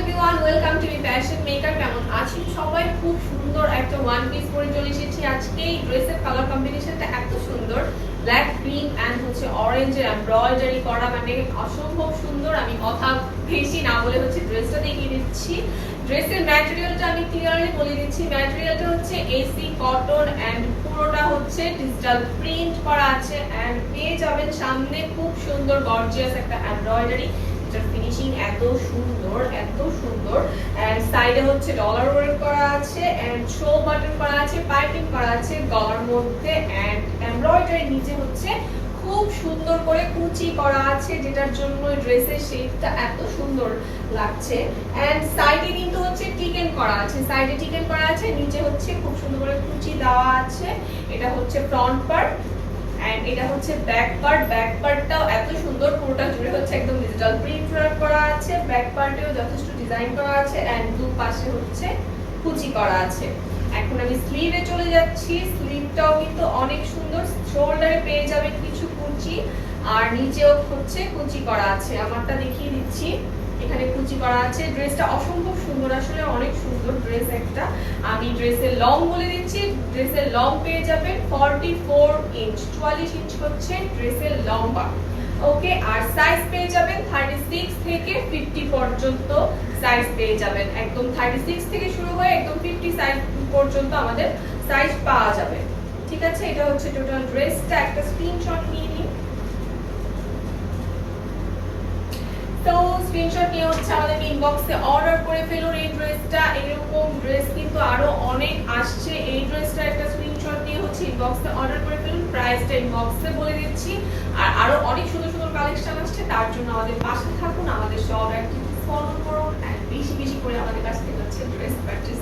Everyone welcome to fashion maker কেমন আছেন সবাই খুব সুন্দর একটা ওয়ান পিস পরে চলে এসেছি। আজকে এই ড্রেসের কালার কম্বিনেশনটা এত সুন্দর। ব্ল্যাক গ্রিন অ্যান্ড হচ্ছে অরেঞ্জের এমব্রয়ডারি করা। মানে অসম্ভব সুন্দর। আমি কথা বেশি না বলে হচ্ছে ড্রেসটা দেখিয়ে দিচ্ছি। ড্রেসের ম্যাটেরিয়ালটা আমি ক্লিয়ারলি বলে দিচ্ছি। ম্যাটেরিয়ালটা হচ্ছে এসি কটন অ্যান্ড পুরোটা হচ্ছে ডিজিটাল প্রিন্ট করা আছে। অ্যান্ড পেয়ে যাবেন সামনে খুব সুন্দর গর্জিয়াস একটা এমব্রয়ডারি এটার ফিনিশিং এত সুন্দর, এত সুন্দর। এন্ড সাইডে হচ্ছে ডলার ওয়ার্ক করা আছে এন্ড শো বাটন করা আছে পাইপিং করা আছে গলার মধ্যে এন্ড এমব্রয়ডারি নিচে হচ্ছে খুব সুন্দর করে কুচি করা আছে, যেটার জন্য ড্রেসের শেপটা এত সুন্দর লাগছে। এন্ড সাইডে কিন্তু হচ্ছে টিকেন করা আছে সাইডে টিকেন করা আছে, নিচে হচ্ছে খুব সুন্দর করে কুচি দেওয়া আছে। এটা হচ্ছে ফ্রন্ট পার্ট এন্ড এটা হচ্ছে ব্যাক পার্ট ব্যাক পার্টটাও এত সুন্দর পুরোটা জুড়ে হচ্ছে একদম ডিজিটাল প্রিন্ট করা আছে। ব্যাক পার্টেও যথেষ্ট ডিজাইন করা আছে এন্ড দু পাশে হচ্ছে কুচি করা আছে। এখন আমি স্লিভে চলে যাচ্ছি। স্লিভটাও কিন্তু অনেক সুন্দর। শোল্ডারে পেয়ে যাবেন কিছু কুচি। আর নিচেও হচ্ছে কুচি করা আছে। আমারটা দেখিয়ে দিচ্ছি। এখানে কুচি করা আছে। ড্রেসটা অসম্ভব সুন্দর। আসলে অনেক সুন্দর ড্রেস একটা। আমি ড্রেসের লং বলে দিচ্ছি, ড্রেসের লং পেয়ে যাবেন ফর্টি ফোর ইঞ্চ চুয়াল্লিশ ইঞ্চ হচ্ছে ড্রেসের লম্বা ওকে আর সাইজ পেয়ে যাবেন থার্টি সিক্স থেকে ফিফটি পর্যন্ত সাইজ পেয়ে যাবেন। একদম থার্টি সিক্স থেকে শুরু হয়ে একদম ফিফটি সাইজ পর্যন্ত আমাদের সাইজ পাওয়া যাবে। ঠিক আছে, এটা হচ্ছে টোটাল ড্রেসটা একটা স্ক্রিনশট নিয়ে স্ক্রিনশট নিয়ে হচ্ছে আমাদের ইনবক্সে অর্ডার করে ফেলুন এই ড্রেসটা এরকম ড্রেস কিন্তু আরও অনেক আসছে। এই ড্রেসটা একটা স্ক্রিনশট নিয়ে হচ্ছে ইনবক্সে অর্ডার করে ফেলুন। প্রাইসটা ইনবক্সে বলে দিচ্ছি। আর আরও অনেক সুন্দর সুন্দর কালেকশন আসছে। তার জন্য আমাদের পাশে থাকুন, আমাদের সব অ্যাক্টিভিটি ফলো করুন এন্ড বেশি বেশি করে আমাদের কাছ থেকে হচ্ছে ড্রেস পারচেজ